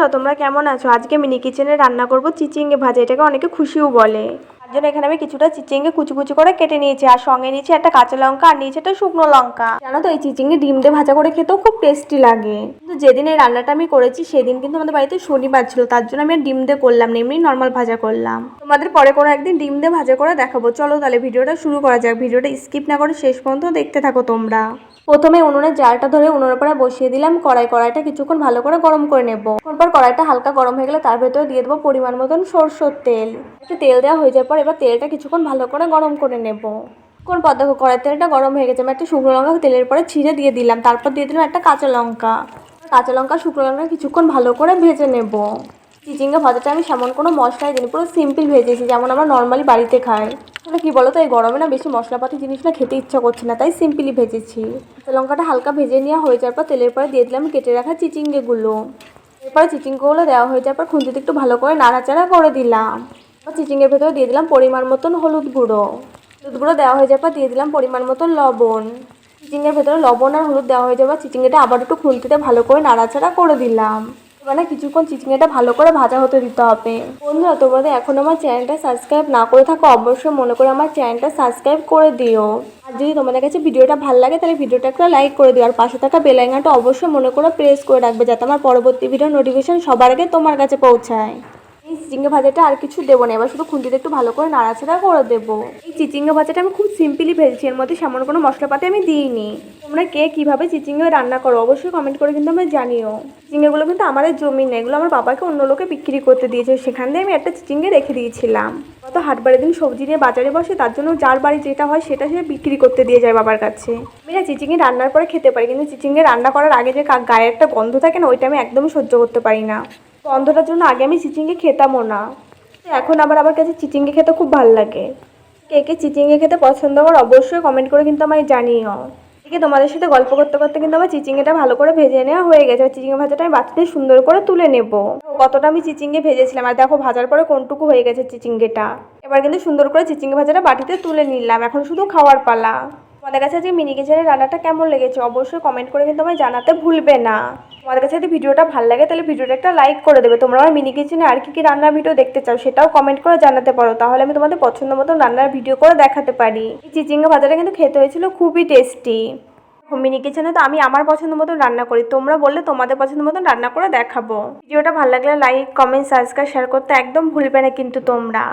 বন্ধুরা, তোমরা কেমন আছো? আজকে মিনি কিচেনে রান্না করব চিচিঙ্গে ভাজা। এটাকে অনেকে খুশিও বলে। জন্য এখানে আমি কিছুটা চিচিঙ্গে কুচি কুচি করে কেটে নিয়েছি। আর সঙ্গে নিয়েছি একটা কাঁচা লঙ্কা, আর নিয়েছি একটা শুকনো লঙ্কা। জানো তো, এই চিচিঙ্গে ডিম দিয়ে ভাজা করে খেতেও খুব টেস্টি লাগে। কিন্তু যেদিন এই রান্নাটা আমি করেছি, সেদিন কিন্তু আমাদের বাড়িতে শনিবার ছিল। তার জন্য আমি ডিম দিয়ে করলাম না, এমনি নর্মাল ভাজা করলাম। তোমাদের পরে কোনো একদিন ডিম দিয়ে ভাজা করে দেখাবো। চলো তাহলে ভিডিওটা শুরু করা যাক। ভিডিওটা স্কিপ না করে শেষ পর্যন্ত দেখতে থাকো তোমরা। প্রথমে উনুনের জালটা ধরে উনুনের পরে বসিয়ে দিলাম। কড়াই, কড়াইটা কিছুক্ষণ ভালো করে গরম করে নেব। তারপর কড়াইটা হালকা গরম হয়ে গেলে তার ভেতরে দিয়ে দেবো পরিমাণ মতন সরষের তেল। একটু তেল দেওয়া হয়ে যাওয়ার পর এবার তেলটা কিছুক্ষণ ভালো করে গরম করে নেব। কোন পর দেখো কড়াই তেলটা গরম হয়ে গেছে, আমি একটা শুকনো লঙ্কা তেলের পরে ছিঁড়ে দিয়ে দিলাম, তারপর দিয়ে দিলাম একটা কাঁচা লঙ্কা। কাঁচা লঙ্কা, শুকনো লঙ্কা কিছুক্ষণ ভালো করে ভেজে নেব। চিচিঙ্গা ভাজাটা আমি সেমন কোনো মশলাই দিই পুরো সিম্পল ভেজেছি যেমন আমরা নর্মালি বাড়িতে খাই। তাহলে কী বলো তো এই গরমে না বেশি মশলাপাতি জিনিস না খেতে ইচ্ছা করছে না, তাই সিম্পলি ভেজেছি। কাঁচা লঙ্কাটা হালকা ভেজে নেওয়া হয়ে যাওয়ার পর তেলের পরে দিয়ে দিলাম কেটে রাখা চিচিঙ্গেগুলো। এরপরে চিচিঙ্গগুলো দেওয়া হয়ে যাওয়ার পর খুন্তিতে একটু ভালো করে নাড়াচাড়া করে দিলাম। চিচিঙ্গের ভেতরে দিয়ে দিলাম পরিমাণ মতন হলুদ গুঁড়ো। হলুদ গুঁড়ো দেওয়া হয়ে যাওয়ার পর দিয়ে দিলাম পরিমাণ মতন লবণ। চিচিংয়ের ভেতরে লবণ আর হলুদ দেওয়া হয়ে যাওয়ার চিচিংয়েটা আবার একটু খুন্তিতে ভালো করে নাড়াচাড়া করে দিলাম। মানে কিছুক্ষণ চিচিংয়েটা ভালো করে ভাজা হতে দিতে হবে। বন্ধুরা, তোমাদের এখন আমার চ্যানেলটা সাবস্ক্রাইব না করে থাকো, অবশ্যই মনে করে আমার চ্যানেলটা সাবস্ক্রাইব করে দিও। আর যদি তোমাদের কাছে ভিডিওটা ভালো লাগে, তাহলে ভিডিওটা একটা লাইক করে দিও। আর পাশে থাকা বেলাইনাটা অবশ্যই মনে করে প্রেস করে রাখবে, যাতে আমার পরবর্তী ভিডিও নোটিফিকেশন সবার আগে তোমার কাছে পৌঁছায়। চিচিঙ্গা ভাজাটা আর কিছু দেবো না। এবার শুধু খুন্তিতে একটু ভালো করে নাড়াচাড়া করে দেবো। এই চিচিঙ্গা ভাজাটা আমি খুব সিম্পলি ভেজেছি। এর মধ্যে সেমন কোনো মশলাপাতি আমি দিইনি। তোমরা কে কীভাবে চিচিঙ্গা রান্না করো অবশ্যই কমেন্ট করে কিন্তু আমায় জানিও। চিচিঙ্গাগুলো কিন্তু আমাদের জমি নেই এগুলো আমার বাবাকে অন্য লোকে বিক্রি করতে দিয়েছে। সেখান দিয়ে আমি একটা চিচিঙ্গে রেখে দিয়েছিলাম। গত হাটবারের দিন সবজি নিয়ে বাজারে বসে তার জন্য যার বাড়ি যেটা হয় সেটা সে বিক্রি করতে দিয়ে যায় বাবার কাছে। আমি না চিচিঙ্গে রান্নার পরে খেতে পারি, কিন্তু চিচিঙ্গে রান্না করার আগে যে গায়ে একটা গন্ধ থাকে না, ওইটা আমি একদমই সহ্য করতে পারি না। গন্ধটার জন্য আগে আমি চিচিঙ্গে খেতামও না। এখন আবার আমার কাছে চিচিঙ্গে খেতে খুব ভালো লাগে। কে কে চিচিঙ্গে খেতে পছন্দ করো অবশ্যই কমেন্ট করে কিন্তু আমায় জানিও। এদিকে তোমাদের সাথে গল্প করতে করতে কিন্তু আমার চিচিঙ্গেটা ভালো করে ভেজে নেওয়া হয়ে গেছে। আর চিচিঙ্গে ভাজাটা আমি বাচ্চাদের সুন্দর করে তুলে নেব। কতটা আমি চিচিঙ্গে ভেজেছিলাম আর দেখো ভাজার পরে কোনটুকু হয়ে গেছে চিচিঙ্গেটা। এবার কিন্তু সুন্দর করে চিচিঙ্গে ভাজাটা বাটিতে তুলে নিলাম। এখন শুধু খাওয়ার পালা। তোমাদের কাছে আজকে মিনি কিচেনের রান্নাটা কেমন লেগেছে, অবশ্যই কমেন্ট করে কিন্তু আমায় জানাতে ভুলবে না। তোমাদের কাছে যদি ভিডিওটা ভালো লাগে, তাহলে ভিডিওটা একটা লাইক করে দেবে। তোমরা আমার মিনি কিচেনে আর কি কি রান্নার ভিডিও দেখতে চাও, সেটাও কমেন্ট করে জানাতে পারো। তাহলে আমি তোমাদের পছন্দ মতো রান্নার ভিডিও করে দেখাতে পারি। এই চিচিঙ্গা ভাজাটা কিন্তু খেতে হয়েছিল খুবই টেস্টি মিনি কিচেনে তো আমি আমার পছন্দ মতন রান্না করি। তোমরা বললে তোমাদের পছন্দ মতন রান্না করে দেখাবো। ভিডিওটা ভালো লাগলে লাইক কমেন্ট সাবস্ক্রাইব শেয়ার করতে একদম ভুলবে না কিন্তু তোমরা।